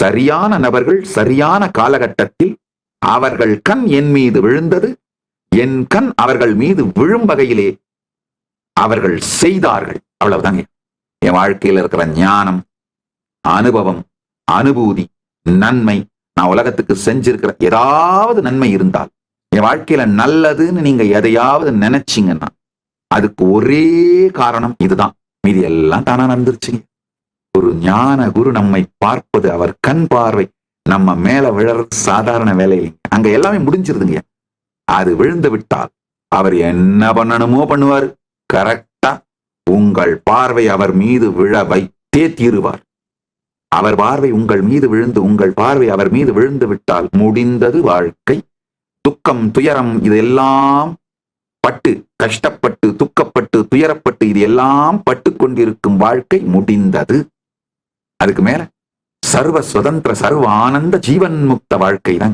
சரியான நபர்கள் சரியான காலகட்டத்தில் அவர்கள் கண் என் மீது விழுந்தது என் கண் அவர்கள் மீது விழும் வகையிலே அவர்கள் செய்தார்கள். அவ்வளவுதாங்க என் வாழ்க்கையில் இருக்கிற ஞானம் அனுபவம் அனுபூதி நன்மை நான் உலகத்துக்கு செஞ்சிருக்கிற ஏதாவது நன்மை இருந்தால் என் வாழ்க்கையில நல்லதுன்னு நீங்க எதையாவது நினைச்சீங்கன்னா அதுக்கு ஒரே காரணம் இதுதான். மீதி எல்லாம் தானா நடந்துருச்சுங்க. ஒரு ஞான குரு நம்மை பார்ப்பது அவர் கண் பார்வை நம்ம மேல விழறது சாதாரண வேலை அங்க எல்லாமே முடிஞ்சிருதுங்க. அது விழுந்து விட்டால் அவர் என்ன பண்ணணுமோ பண்ணுவார். கரெக்டா உங்கள் பார்வை அவர் மீது விழ வைத்தே தீருவார். அவர் பார்வை உங்கள் மீது விழுந்து உங்கள் பார்வை அவர் மீது விழுந்து விட்டால் முடிந்தது வாழ்க்கை. துக்கம் துயரம் இதெல்லாம் பட்டு கஷ்டப்பட்டு துக்கப்பட்டு துயரப்பட்டு இது எல்லாம் பட்டு கொண்டிருக்கும் வாழ்க்கை. முடிந்தது அதுக்கு மேல சர்வ சுதந்திர சர்வ ஆனந்த ஜீவன் முக்த வாழ்க்கை தான்.